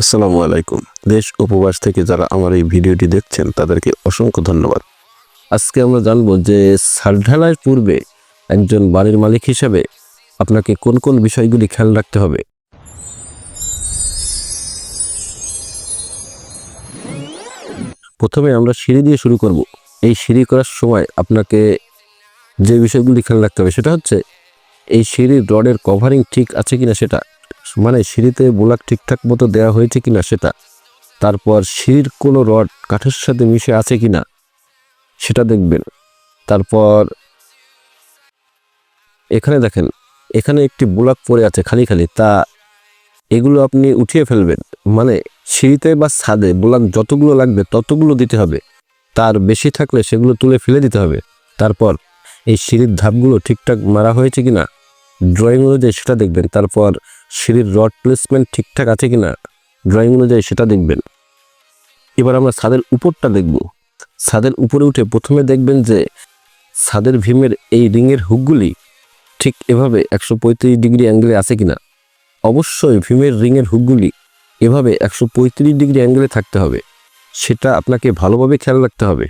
আসসালামু আলাইকুম। দেশ উপবাস থেকে যারা আমার এই ভিডিওটি দেখছেন, তাদেরকে অসংখ্য ধন্যবাদ। আজকে আমরা জানব যে সার ঢালাইয়ের পূর্বে একজন বাড়ির মালিক হিসাবে আপনাকে কোন কোন বিষয়গুলি খেয়াল রাখতে হবে? প্রথমে আমরা সিঁড়ি দিয়ে শুরু করব। এই সিঁড়ি করার সময় আপনাকে যে বিষয়গুলি খেয়াল রাখতে হবে সেটা হচ্ছে, এই সিঁড়ির রডের কভারিং ঠিক আছে কিনা সেটা। মানে সিঁড়িতে বোলাক ঠিকঠাক মতো দেওয়া হয়েছে কিনা সেটা, তারপর সিঁড়ির কোনো রড কাঠের সাথে মিশে আছে কিনা, সেটা দেখবেন। তারপর এখানে দেখেন, এখানে একটি বোলাক পড়ে আছে খালি খালি, তা এগুলো আপনি উঠিয়ে ফেলবেন। মানে সিঁড়িতে বা ছাদে বোলাক যতগুলো লাগবে ততগুলো দিতে হবে। তার বেশি থাকলে সেগুলো তুলে ফেলে দিতে হবে। তারপর এই সিঁড়ির ধাপগুলো ঠিকঠাক মারা হয়েছে কিনা ড্রয়িং অনুযায়ী সেটা দেখবেন, তারপর সিঁড়ির রড প্লেসমেন্ট ঠিকঠাক আছে কিনা ড্রয়িং অনুযায়ী সেটা দেখবেন। এবার আমরা ছাদের উপরটা দেখব। ছাদের উপরে উঠে প্রথমে দেখবেন যে ছাদের ভীমের এই রিংয়ের হুকগুলি ঠিক এভাবে একশো পঁয়ত্রিশ ডিগ্রি অ্যাঙ্গেলে আছে কিনা। অবশ্যই ভীমের রিংয়ের হুকগুলি এভাবে একশো পঁয়ত্রিশ ডিগ্রি অ্যাঙ্গেলে থাকতে হবে। সেটা আপনাকে ভালোভাবে খেয়াল রাখতে হবে।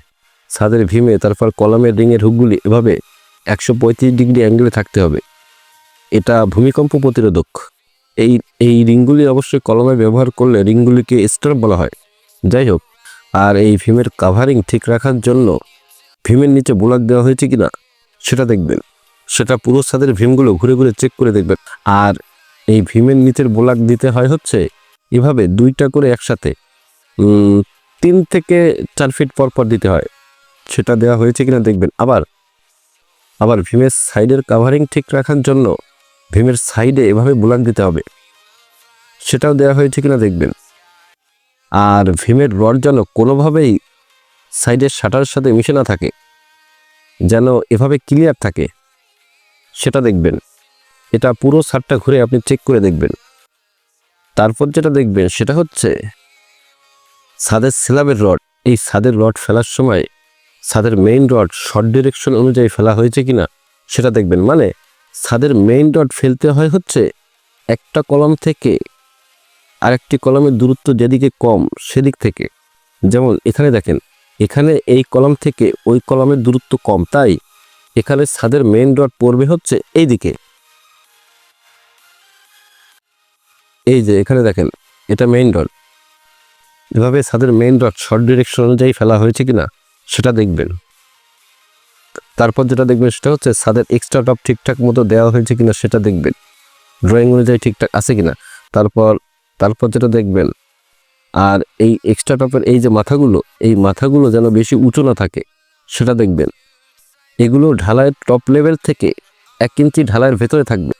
ছাদের ভীমে, তারপর কলামের রিংয়ের হুকগুলি এভাবে একশো পঁয়ত্রিশ ডিগ্রি অ্যাঙ্গেলে থাকতে হবে। এটা ভূমিকম্প প্রতিরোধক। এই এই রিংগুলি অবশ্যই কলমে ব্যবহার করলে রিংগুলিকে স্টার বলা হয়। যাই হোক, আর এই ভীমের কাভারিং ঠিক রাখার জন্য ভীমের নিচে বোলাক দেওয়া হয়েছে কিনা, সেটা দেখবেন। সেটা পুরো ছাদের ভীমগুলো ঘুরে ঘুরে চেক করে দেখবেন। আর এই ভীমের নিচের বোলাক দিতে হয় হচ্ছে এভাবে দুইটা করে একসাথে। তিন থেকে চার ফিট পর পর দিতে হয়। সেটা দেওয়া হয়েছে কিনা দেখবেন। আবার আবার ভীমের সাইডের কাভারিং ঠিক রাখার জন্য ভীমের সাইডে এভাবে বোলাক দিতে হবে। সেটাও দেওয়া হয়েছে কিনা দেখবেন। আর ভীমের রড যেন কোনোভাবেই সাইডের শাটারের সাথে মিশে না থাকে, যেন এভাবে ক্লিয়ার থাকে, সেটা দেখবেন। এটা পুরো সারটা ঘুরে আপনি চেক করে দেখবেন। তারপর যেটা দেখবেন সেটা হচ্ছে ছাদের স্ল্যাবের রড। এই ছাদের রড ফেলার সময় ছাদের মেইন রড শর্ট ডিরেকশন অনুযায়ী ফেলা হয়েছে কিনা সেটা দেখবেন। মানে ছাদের মেইন রড ফেলতে হয় হচ্ছে একটা কলম থেকে আরেকটি কলমের দূরত্ব যেদিকে কম সেদিক থেকে। যেমন এখানে দেখেন, এখানে এই কলম থেকে ওই কলমের দূরত্ব কম, তাই এখানে ছাদের মেইন রড পড়বে হচ্ছে এই দিকে এই যে এখানে দেখেন, এটা মেইন রড এভাবে ছাদের মেইন রড শর্ট ডিরেকশন অনুযায়ী ফেলা হয়েছে কিনা, সেটা দেখবেন। তারপর যেটা দেখবেন সেটা হচ্ছে ছাদের এক্সট্রা টপ ঠিকঠাক মতো দেওয়া হয়েছে কিনা সেটা দেখবেন। ড্রয়িং অনুযায়ী ঠিকঠাক আছে কিনা? তারপর তারপর যেটা দেখবেন, আর এই এক্সট্রা টপের এই যে মাথাগুলো, এই মাথাগুলো যেন বেশি উঁচু না থাকে, সেটা দেখবেন। এগুলো ঢালাইয়ের টপ লেভেল থেকে এক ইঞ্চি ঢালাইয়ের ভেতরে থাকবে।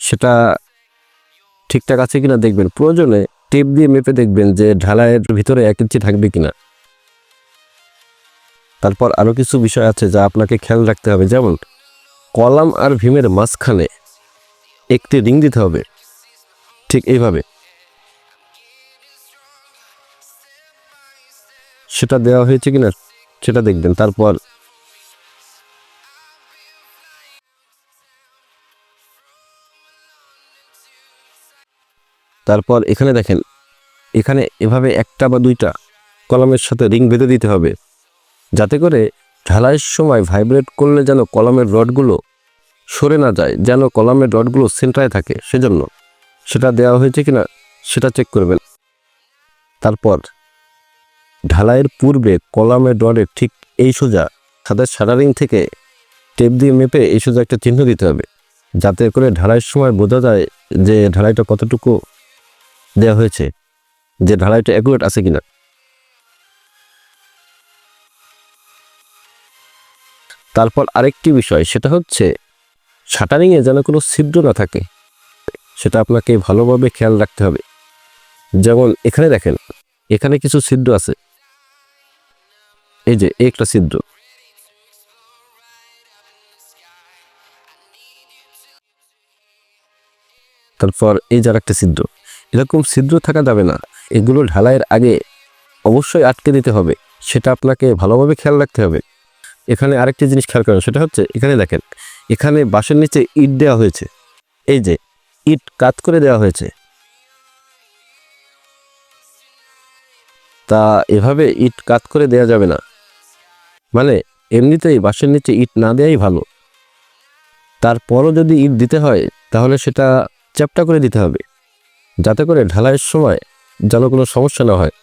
সেটা ঠিকঠাক আছে কিনা দেখবেন। প্রয়োজনে টেপ দিয়ে মেপে দেখবেন যে ঢালাইয়ের ভিতরে এক ইঞ্চি থাকবে কিনা। তারপর আরও কিছু বিষয় আছে যা আপনাকে খেয়াল রাখতে হবে। যেমন, কলাম আর ভীমের মাঝখানে একটি রিং দিতে হবে। ঠিক এইভাবে। সেটা দেওয়া হয়েছে কিনা সেটা দেখবেন। তারপর তারপর এখানে দেখেন, এখানে এভাবে একটা বা দুইটা কলমের সাথে রিং বেঁধে দিতে হবে। যাতে করে ঢালাইয়ের সময় ভাইব্রেট করলে যেন কলমের রডগুলো সরে না যায়, যেন কলমের রডগুলো সেন্টারে থাকে, সেজন্য সেটা দেওয়া হয়েছে কিনা সেটা চেক করবেন। তারপর ঢালাইয়ের পূর্বে কলামের রডের ঠিক এই সোজা ছাদের শাটারিং থেকে টেপ দিয়ে মেপে এই সোজা একটা চিহ্ন দিতে হবে, যাতে করে ঢালাইয়ের সময় বোঝা যায় যে ঢালাইটা কতটুকু দেওয়া হয়েছে, যে ঢালাইটা অ্যাকুরেট আছে কিনা। তারপর আরেকটি বিষয়, সেটা হচ্ছে শাটারিংয়ে যেন কোনো ছিদ্র না থাকে, সেটা আপনাকে ভালোভাবে খেয়াল রাখতে হবে। যেমন এখানে দেখেন, এখানে কিছু ছিদ্র আছে। এই যে একটা ছিদ্র। তারপর এই যার একটা ছিদ্র। এরকম ছিদ্র থাকা যাবে না। এগুলো ঢালাইয়ের আগে অবশ্যই আটকে দিতে হবে। সেটা আপনাকে ভালোভাবে খেয়াল রাখতে হবে। এখানে আরেকটি জিনিস খেয়াল করেন, সেটা হচ্ছে এখানে দেখেন, এখানে বাঁশের নিচে ইট দেওয়া হয়েছে। এই যে, ইট কাত করে দেওয়া হয়েছে। তা এভাবে ইট কাত করে দেয়া যাবে না। মানে এমনিতেই বাঁশের নিচে ইট না দেওয়াই ভালো। তারপরও যদি ইট দিতে হয়, তাহলে সেটা চ্যাপটা করে দিতে হবে। যাতে করে ঢালাইয়ের সময় যেন কোনো সমস্যা না হয়।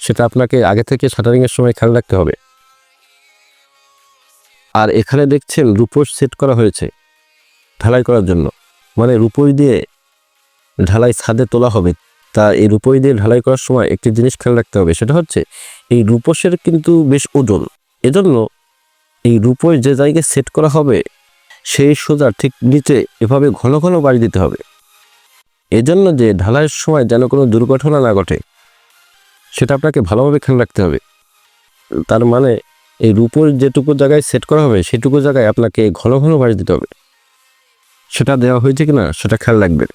সেটা আপনাকে আগে থেকে শাটারিংয়ের সময় খেয়াল রাখতে হবে। আর এখানে দেখছেন রূপোস সেট করা হয়েছে ঢালাই করার জন্য। মানে রূপোই দিয়ে ঢালাই ছাদে তোলা হবে। তা এই রূপোই দিয়ে ঢালাই করার সময় একটি জিনিস খেয়াল রাখতে হবে, সেটা হচ্ছে এই রূপোসের কিন্তু বেশ ওজন। এজন্য এই রূপোই যে জায়গায় সেট করা হবে, সেই সোজা ঠিক নিচে এভাবে ঘন ঘন বাড়ি দিতে হবে। এজন্য যে ঢালাইয়ের সময় যেন কোনো দুর্ঘটনা না ঘটে, সেটা আপনাকে ভালোভাবে খেয়াল রাখতে হবে। তার মানে এই রূপোর যেটুকু জায়গায় সেট করা হবে, সেটুকু জায়গায় আপনাকে ঘন ঘন বাড়ি দিতে হবে। সেটা দেওয়া হয়েছে কিনা, সেটা খেয়াল রাখবেন।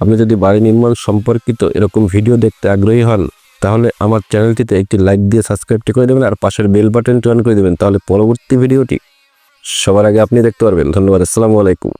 আপনি যদি বাড়ি নির্মাণ সম্পর্কিত এরকম ভিডিও দেখতে আগ্রহী হন, তাহলে আমার চ্যানেলটিতে একটি লাইক দিয়ে সাবস্ক্রাইবটি করে দেবেন আর পাশের বেল বাটনটি অন করে দেবেন। তাহলে পরবর্তী ভিডিওটি সবার আগে আপনি দেখতে পারবেন। ধন্যবাদ, আসসালামু আলাইকুম।